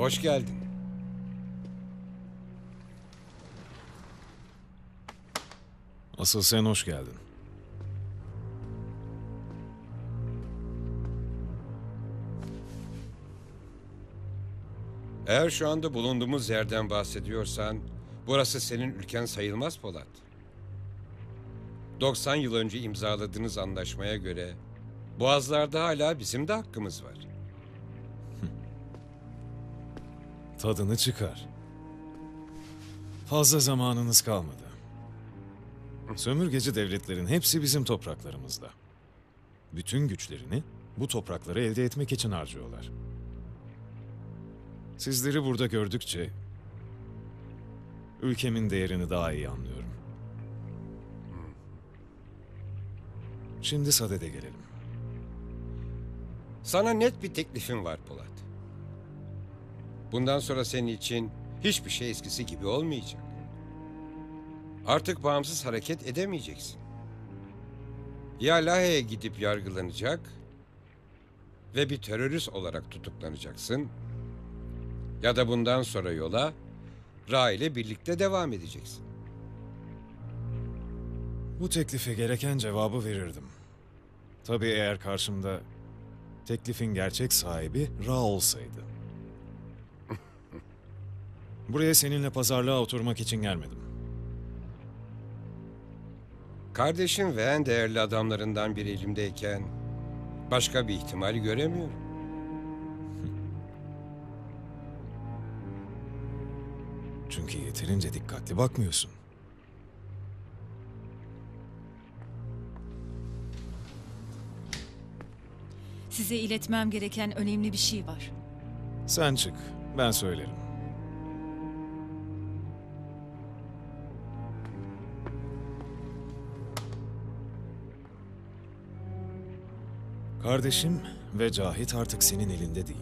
Hoş geldin. Asıl sen hoş geldin. Eğer şu anda bulunduğumuz yerden bahsediyorsan, burası senin ülken sayılmaz Polat. 90 yıl önce imzaladığınız anlaşmaya göre Boğazlarda hala bizim de hakkımız var. Tadını çıkar. Fazla zamanınız kalmadı. Sömürgeci devletlerin hepsi bizim topraklarımızda. Bütün güçlerini bu toprakları elde etmek için harcıyorlar. Sizleri burada gördükçe ülkemin değerini daha iyi anlıyorum. Şimdi Saded'e gelelim. Sana net bir teklifim var Polat. Bundan sonra senin için hiçbir şey eskisi gibi olmayacak. Artık bağımsız hareket edemeyeceksin. Ya Lahey'e gidip yargılanacak ve bir terörist olarak tutuklanacaksın ya da bundan sonra yola Ra ile birlikte devam edeceksin. Bu teklife gereken cevabı verirdim. Tabii eğer karşımda teklifin gerçek sahibi Ra olsaydı. Buraya seninle pazarlığa oturmak için gelmedim. Kardeşim ve en değerli adamlarından biri elimdeyken başka bir ihtimal göremiyorum. Çünkü yeterince dikkatli bakmıyorsun. Size iletmem gereken önemli bir şey var. Sen çık, ben söylerim. Kardeşim ve Cahit artık senin elinde değil.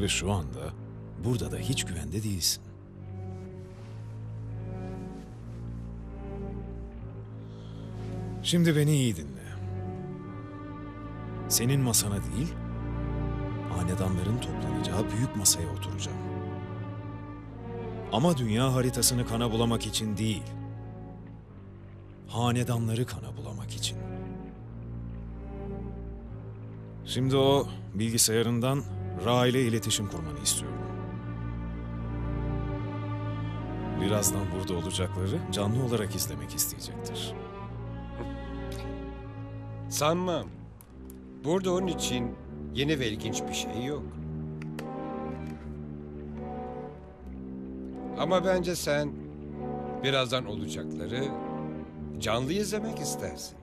Ve şu anda burada da hiç güvende değilsin. Şimdi beni iyi dinle. Senin masana değil, hanedanların toplanacağı büyük masaya oturacağım. Ama dünya haritasını kana bulamak için değil, hanedanları kana bulamak için. Şimdi o bilgisayarından Ra ile iletişim kurmanı istiyorum. Birazdan burada olacakları canlı olarak izlemek isteyecektir. Sanmam. Burada onun için yeni ve ilginç bir şey yok. Ama bence sen birazdan olacakları canlı izlemek istersin.